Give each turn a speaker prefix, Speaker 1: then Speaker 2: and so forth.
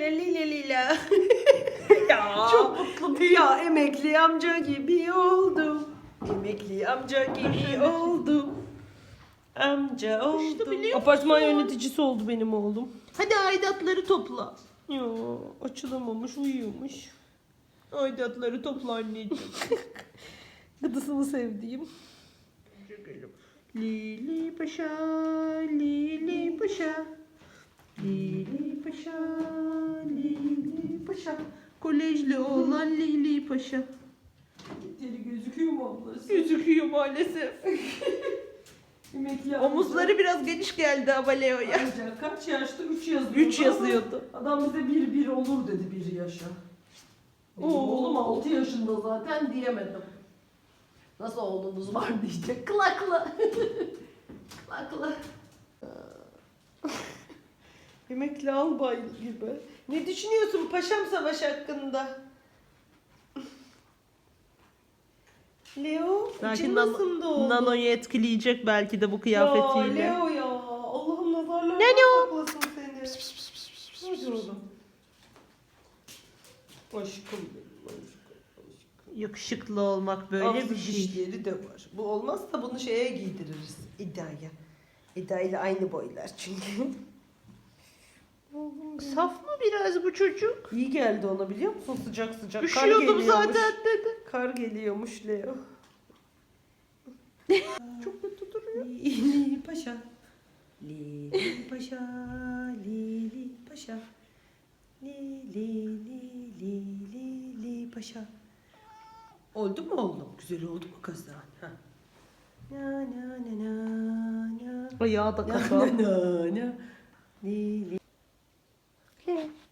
Speaker 1: la li la ya.
Speaker 2: Çok mutlu değil.
Speaker 1: Ya emekli amca gibi oldum. Emekli amca gibi oldum. Amca oldum.
Speaker 2: biliyor
Speaker 1: Apartman
Speaker 2: musun?
Speaker 1: yöneticisi oldu benim oğlum.
Speaker 2: Hadi aidatları topla.
Speaker 1: Ya açılamamış uyuyormuş.
Speaker 2: Aidatları topla anneciğim.
Speaker 1: Gıdısını sevdiğim.
Speaker 2: Lili Paşa, Lili Paşa. Lili Paşa, Lili Paşa. Kolejli olan Lili Paşa.
Speaker 1: Deli gözüküyor mu ablası?
Speaker 2: Gözüküyor maalesef.
Speaker 1: Emekli
Speaker 2: Omuzları biraz geniş geldi ama Leo'ya.
Speaker 1: Ayrıca kaç yaşta? 3 yazıyordu.
Speaker 2: 3
Speaker 1: ama
Speaker 2: yazıyordu.
Speaker 1: Adam bize bir bir olur dedi bir yaşa.
Speaker 2: Oo.
Speaker 1: Oğlum 6 yaşında zaten diyemedim. Nasıl oğlunuz var diyecek. Klakla. Emekli albay gibi. Ne düşünüyorsun Paşam Savaş hakkında? Leo,
Speaker 2: Belki nano-
Speaker 1: nasıl oldu?
Speaker 2: Nano'yu etkileyecek belki de bu
Speaker 1: Ya
Speaker 2: kıyafetiyle.
Speaker 1: Leo ya. Allah'ım nazarlardan
Speaker 2: Nano.
Speaker 1: saklasın seni. Hadi oğlum. Aşkım benim aşkım. aşkım.
Speaker 2: Yakışıklı olmak böyle
Speaker 1: Ağzı
Speaker 2: bir şey.
Speaker 1: dişleri de var. Bu olmazsa bunu şeye giydiririz. İddiaya. İddia ile aynı boylar çünkü.
Speaker 2: Saf mı biraz bu çocuk?
Speaker 1: İyi geldi ona biliyor musun? Sıcak sıcak.
Speaker 2: Üşüyordum
Speaker 1: geliyormuş.
Speaker 2: zaten dedi.
Speaker 1: Kar geliyormuş Leo.
Speaker 2: Çok kötü duruyor.
Speaker 1: Lili Paşa. Lili Paşa. Lili Paşa. Lili Lili Lili Paşa. Oldu mu oğlum? Güzel oldu mu kızlar? Ha. Na na na na na.
Speaker 2: Ayağı da kaka.
Speaker 1: na na na. Lili.
Speaker 2: Leo.